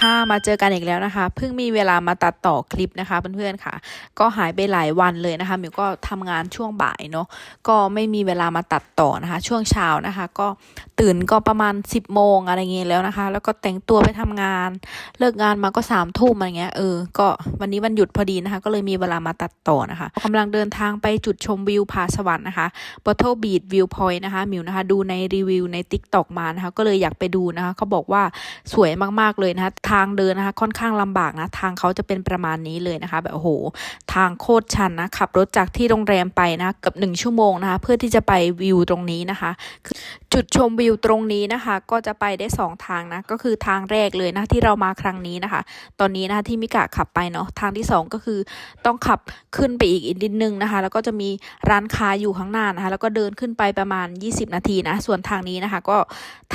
ค่ะมาเจอกันอีกแล้วนะคะ เพิ่งมีเวลามาตัดต่อคลิปนะคะเพื่อนๆค่ะ ก็หายไปหลายวันเลยนะคะมิวก็ทำงานช่วงบ่ายเนาะก็ไม่มีเวลามาตัดต่อนะคะ ช่วงเช้านะคะ ก็ตื่นก็ประมาณ 10บโมงอะไรเงี้ยแล้วนะคะ แล้วก็แต่งตัวไปทำงาน เลิกงานมาก็สามทุ่มอะไรเงี้ยเออก็วันนี้วันหยุดพอดีนะคะ ก็เลยมีเวลามาตัดต่อนะคะกำลังเดินทางไปจุดชมวิวผาสวรรค์นะคะ Bottle Beach View Point นะคะมิวนะคะ ดูในรีวิวใน Tik t o อกมานะคะ ก็เลยอยากไปดูนะคะเขาบอกว่าสวยมากๆเลยนะคะทางเดินนะคะ ค่อนข้างลำบากนะ ทางเขาจะเป็นประมาณนี้เลยนะคะ แบบโอ้โห ทางโคตรชันนะ ขับรถจากที่โรงแรมไปนะเกับหนึ่งชั่วโมงนะคะ เพื่อที่จะไปวิวตรงนี้นะคะ จุดชมวิวตรงนี้นะคะ ก็จะไปได้สองทางนะ ก็คือทางแรกเลยนะที่เรามาครั้งนี้นะคะ ตอนนี้นะคะที่มิกะขับไปเนาะ ทางที่สองก็คือต้องขับขึ้นไปอีกอีกนิดนึงนะคะ แล้วก็จะมีร้านค้าอยู่ข้างหน้านะคะ แล้วก็เดินขึ้นไปประมาณ 20 นาทีนะ ส่วนทางนี้นะคะ ก็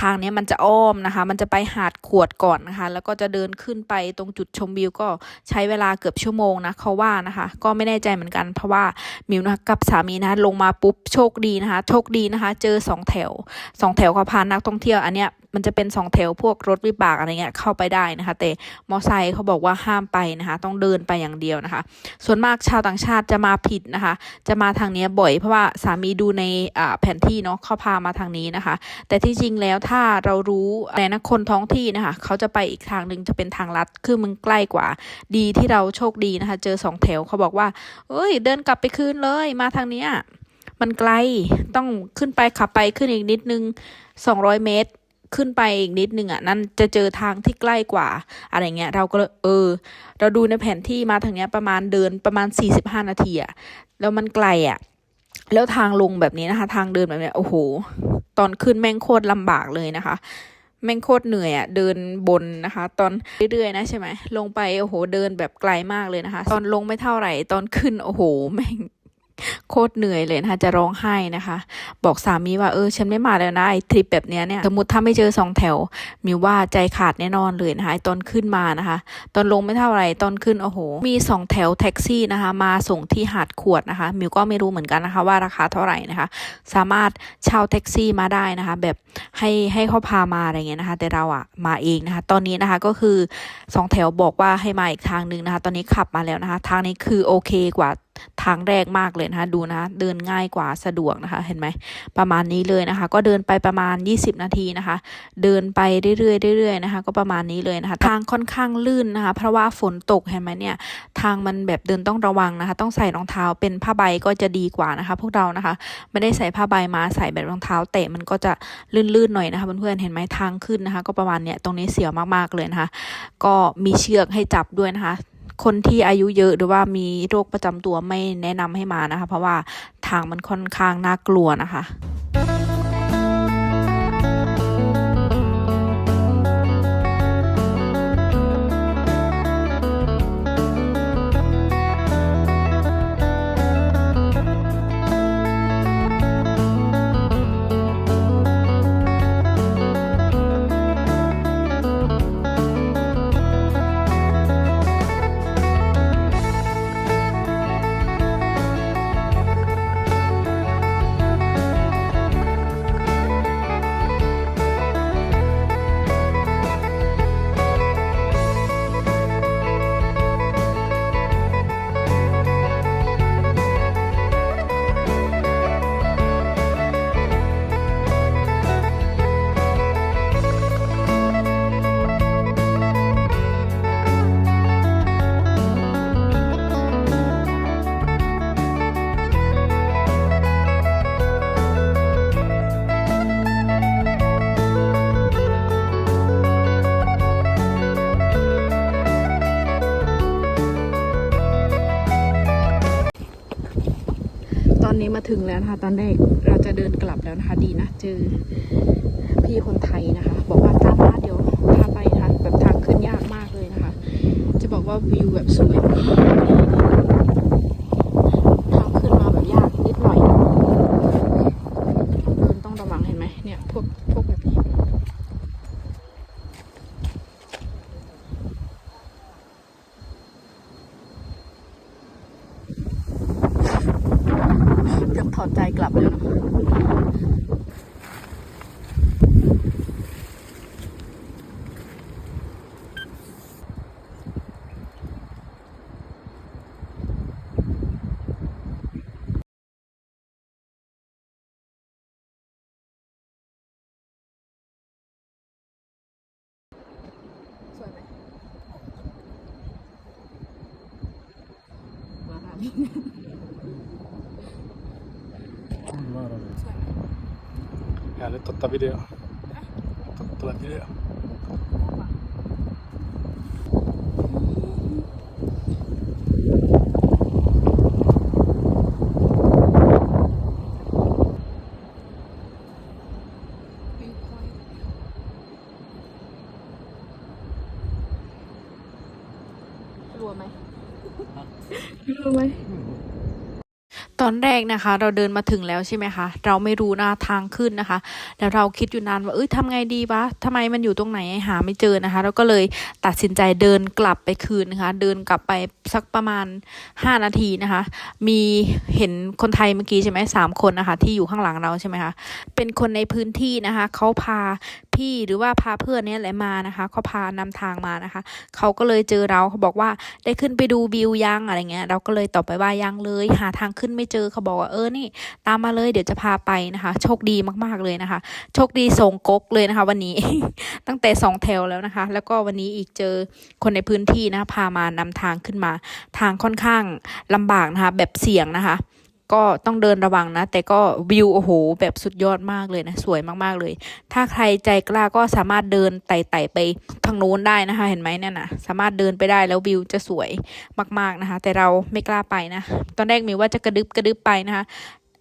ทางนี้มันจะอ้อมนะคะ มันจะไปหาดขวดก่อนนะคะ แล้วก็จะเดินขึ้นไปตรงจุดชมวิวก็ใช้เวลาเกือบชั่วโมงนะเขาว่านะคะ ก็ไม่แน่ใจเหมือนกัน เพราะว่ามิวนะกับสามีนะลงมาปุ๊บโชคดีนะคะ โชคดีนะคะ เจอสองแถวสองแถวก็พานักท่องเที่ยวอันเนี้ย มันจะเป็นสองแถวพวกรถวิบากอะไรเงี้ยเข้าไปได้นะคะ แต่มอไซค์เขาบอกว่าห้ามไปนะคะ ต้องเดินไปอย่างเดียวนะคะ ส่วนมากชาวต่างชาติจะมาผิดนะคะ จะมาทางนี้บ่อยเพราะว่าสามีดูในแผนที่เนาะเขาพามาทางนี้นะคะ แต่ที่จริงแล้วถ้าเรารู้อะไรนะคนท้องที่นะคะ เขาจะไปอีกทางหนึ่งจะเป็นทางลัดคือมึงใกล้กว่า ดีที่เราโชคดีนะคะ เจอสองแถวเขาบอกว่า เอ้ย เดินกลับไปคืนเลยมาทางเนี้ยมันไกลต้องขึ้นไปขับไปขึ้นอีกนิดนึงสองร้อยเมตร ขึ้นไปอีกนิดนึงอะนั่นจะเจอทางที่ใกล้กว่า อะไรเงี้ยเราก็เออ เราดูในแผนที่มาทางเนี้ยประมาณเดินประมาณ 45 นาทีอะแล้วมันไกลอะแล้วทางลงแบบนี้นะคะ ทางเดินแบบนี้โอ้โห ตอนขึ้นแม่งโคตรลำบากเลยนะคะ แม่งโคตรเหนื่อยอะเดินบนนะคะ ตอนเรื่อยๆนะใช่ไหมลงไปโอ้โห เดินแบบไกลมากเลยนะคะ ตอนลงไม่เท่าไหร่ ตอนขึ้นโอ้โห แม่ง โคตรเหนื่อยเลยนะคะจะร้องไห้นะคะ บอกสามีว่าเออฉันไม่มาแล้วนะไอ้ทริปแบบเนี้ยเนี่ยสมมติถ้าไม่เจอสองแถว มิวว่าใจขาดแน่นอนเลยนะคะตอนขึ้นมานะคะ ตอนลงไม่เท่าไหร่ตอนขึ้นโอ้โห มีสองแถวแท็กซี่นะคะ มาส่งที่หาดขวดนะคะ มิวก็ไม่รู้เหมือนกันนะคะ ว่าราคาเท่าไหร่นะคะ สามารถเช่าแท็กซี่มาได้นะคะ แบบให้ให้เขาพามาอะไรเงี้ยนะคะ แต่เราอะมาเองนะคะ ตอนนี้นะคะก็คือสองแถวบอกว่าให้มาอีกทางหนึ่งนะคะ ตอนนี้ขับมาแล้วนะคะ ทางนี้คือโอเคกว่า ทางแรกมากเลยนะคะดูนะเดินง่ายกว่าสะดวกนะคะเห็นไหมประมาณนี้เลยนะคะ ก็เดินไปประมาณ 20 นาทีนะคะ เดินไปเรื่อยๆเรื่อยๆนะคะ ก็ประมาณนี้เลยนะคะ ทางค่อนข้างลื่นนะคะ เพราะว่าฝนตกเห็นไหมเนี่ยทางมันแบบเดินต้องระวังนะคะ ต้องใส่รองเท้าเป็นผ้าใบก็จะดีกว่านะคะ พวกเรานะคะ ไม่ได้ใส่ผ้าใบมาใส่แบบรองเท้าเตะมันก็จะลื่นๆหน่อยนะคะเพื่อนๆเห็นไหมทางขึ้นนะคะ ก็ประมาณเนี้ยตรงนี้เสียวมากๆเลยนะคะ ก็มีเชือกให้จับด้วยนะคะ คนที่อายุเยอะหรือว่ามีโรคประจำตัวไม่แนะนำให้มานะคะ เพราะว่าทางมันค่อนข้างน่ากลัวนะคะ ถึงแล้วนะคะ ตอนแรกเราจะเดินกลับแล้วนะคะ ดีนะเจอพี่คนไทยนะคะ บอกว่าตามมาเดี๋ยวพาไปนะคะแบบทางขึ้นยากมากเลยนะคะ จะบอกว่าวิวแบบสวย อดใจกลับไปแล้วนะมาทา video. รัวไหมรัวไหม ต อนแรกนะคะ เราเดินมาถึงแล้วใช่ไหมคะ เราไม่รู้หน้าทางขึ้นนะคะ แล้วเราคิดอยู่นานว่าเอ้ยทำไงดีวะทำไมมันอยู่ตรงไหนหาไม่เจอนะคะ เราก็เลยตัดสินใจเดินกลับไปคืนนะคะ เดินกลับไปสักประมาณ 5 นาทีนะคะ มีเห็นคนไทยเมื่อกี้ใช่ไหมสามคนนะคะ ที่อยู่ข้างหลังเราใช่ไหมคะ เป็นคนในพื้นที่นะคะเขาพาพี่หรือว่าพาเพื่อนเนี่ยแหละมานะคะเขาพานำทางมานะคะเขาก็เลยเจอเราเขาบอกว่าได้ขึ้นไปดูวิวยังอะไรเงี้ย เราก็เลยตอบไปว่ายังเลย หาทางขึ้นไม่เจอเขาบอกว่าเออนี่ตามมาเลยเดี๋ยวจะพาไปนะคะ โชคดีมากๆเลยนะคะ โชคดีส่งก๊กเลยนะคะ วันนี้ ตั้งแต่สองแถวแล้วนะคะ แล้วก็วันนี้อีกเจอคนในพื้นที่นะคะพามานำทางขึ้นมา ทางค่อนข้างลำบากนะคะ แบบเสี่ยงนะคะ ก็ต้องเดินระวังนะ แต่ก็วิวโอ้โห แบบสุดยอดมากเลยนะ สวยมากๆเลย ถ้าใครใจกล้าก็สามารถเดินไต่ๆไปทางโน้นได้นะคะ เห็นไหมเนี่ยนะสามารถเดินไปได้แล้ววิวจะสวยมากๆนะคะ แต่เราไม่กล้าไปนะ ตอนแรกมีว่าจะกระดึบกระดึบไปนะคะ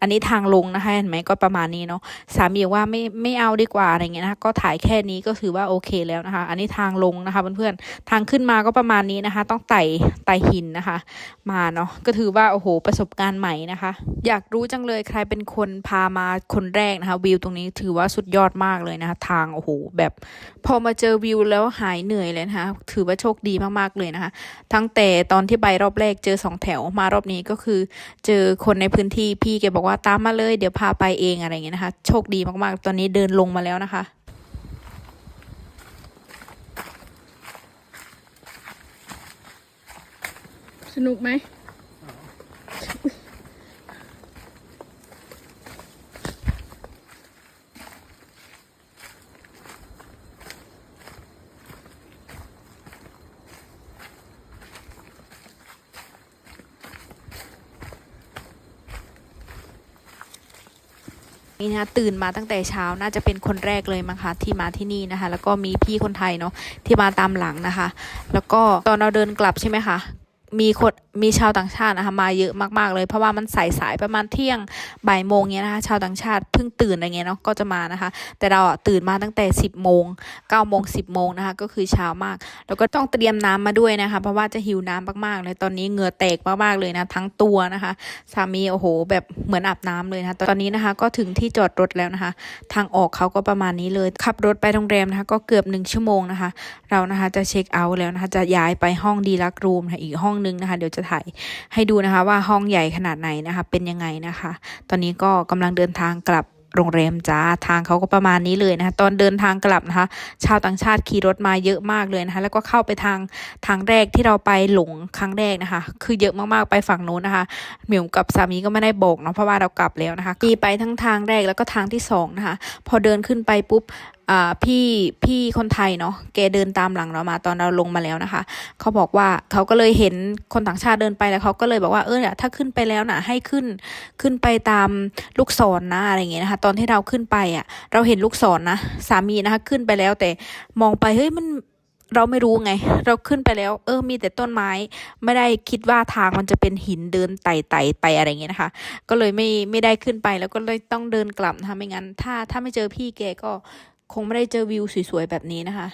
อันนี้ทางลงนะคะเห็นไหมก็ประมาณนี้เนาะสามีบอกว่าไม่ไม่เอาดีกว่าอะไรเงี้ยนะคะก็ถ่ายแค่นี้ก็ถือว่าโอเคแล้วนะคะ อันนี้ทางลงนะคะเพื่อนๆทางขึ้นมาก็ประมาณนี้นะคะ ต้องไต่ไต่หินนะคะ มาเนาะก็ถือว่าโอ้โหประสบการณ์ใหม่นะคะ อยากรู้จังเลยใครเป็นคนพามาคนแรกนะคะวิวตรงนี้ถือว่าสุดยอดมากเลยนะคะทางโอ้โหแบบพอมาเจอวิวแล้วหายเหนื่อยเลยนะคะ ถือว่าโชคดีมากๆเลยนะคะ ทั้งแต่ตอนที่ไปรอบแรกเจอสองแถวมารอบนี้ก็คือ เจอคนในพื้นที่พี่แกบอกว่าตามมาเลยเดี๋ยวพาไปเองอะไรอย่างเงี้ยนะคะ โชคดีมากๆ ตอนนี้เดินลงมาแล้วนะคะสนุกไหม นี่นะคะตื่นมาตั้งแต่เช้าน่าจะเป็นคนแรกเลยมั้งคะที่มาที่นี่นะคะ แล้วก็มีพี่คนไทยเนาะที่มาตามหลังนะคะ แล้วก็ตอนเราเดินกลับใช่ไหมคะ มีคนมีชาวต่างชาตินะคะมาเยอะมากๆ เลยเพราะว่ามันสายสายๆประมาณเที่ยงบ่ายโมงเนี้ยนะคะชาวต่างชาติเพิ่งตื่นอะไรเงี้ยเนาะก็จะมานะคะ แต่เราตื่นมาตั้งแต่ 10บโมง9ก้าโมงสิบโมงนะคะก็คือเช้ามาก แล้วก็ต้องเตรียมน้ำมาด้วยนะคะ เพราะว่าจะหิวน้ำมากๆ เลยตอนนี้เหงื่อแตกมากๆเลยนะทั้งตัวนะคะสามีโอ้โห แบบเหมือนอาบน้ำเลยนะะตอนนี้นะคะก็ถึงที่จอดรถแล้วนะคะ ทางออกเขาก็ประมาณนี้เลยขับรถไปโรงแรมนะคะก็เกือบหนึ่งชั่วโมงนะคะ เรานะคะจะเช็คเอาท์แล้วนะคะจะย้ายไปห้องดีลักรูมค่ะอีกห้องนึงนะคะ เดี๋ยวจะถ่ายให้ดูนะคะ ว่าห้องใหญ่ขนาดไหนนะคะ เป็นยังไงนะคะ ตอนนี้ก็กำลังเดินทางกลับโรงแรมจ้าทางเขาก็ประมาณนี้เลยนะคะตอนเดินทางกลับนะคะ ชาวต่างชาติขี่รถมาเยอะมากเลยนะคะ แล้วก็เข้าไปทางทางแรกที่เราไปหลงครั้งแรกนะคะ คือเยอะมากๆไปฝั่งนู้นนะคะหมิวกับสามีก็ไม่ได้บอกเนาะเพราะว่าเรากลับแล้วนะคะมีไปทั้งทางแรกแล้วก็ทางที่สองนะคะ พอเดินขึ้นไปปุ๊บพี่พี่คนไทยเนาะแกเดินตามหลังเรามาตอนเราลงมาแล้วนะคะ เขาบอกว่าเขาก็เลยเห็นคนต่างชาติเดินไปแล้วเขาก็เลยบอกว่าเออเนี่ยถ้าขึ้นไปแล้วน่ะ ให้ขึ้นขึ้นไปตามลูกศรนะอะไรอย่างเงี้ยนะคะ ตอนที่เราขึ้นไปอะ เราเห็นลูกศรนะสามีนะคะ ขึ้นไปแล้วแต่มองไปเฮ้ยมันเราไม่รู้ไง เราขึ้นไปแล้ว เออ มีแต่ต้นไม้ ไม่ได้คิดว่าทางมันจะเป็นหินเดินไต่ไต่ไปอะไรเงี้ยนะคะ ก็เลยไม่ไม่ได้ขึ้นไปแล้วก็เลยต้องเดินกลับนะคะไม่งั้น ถ้าถ้าไม่เจอพี่แกก็ คงไม่ได้เจอวิวสวยๆแบบนี้นะคะ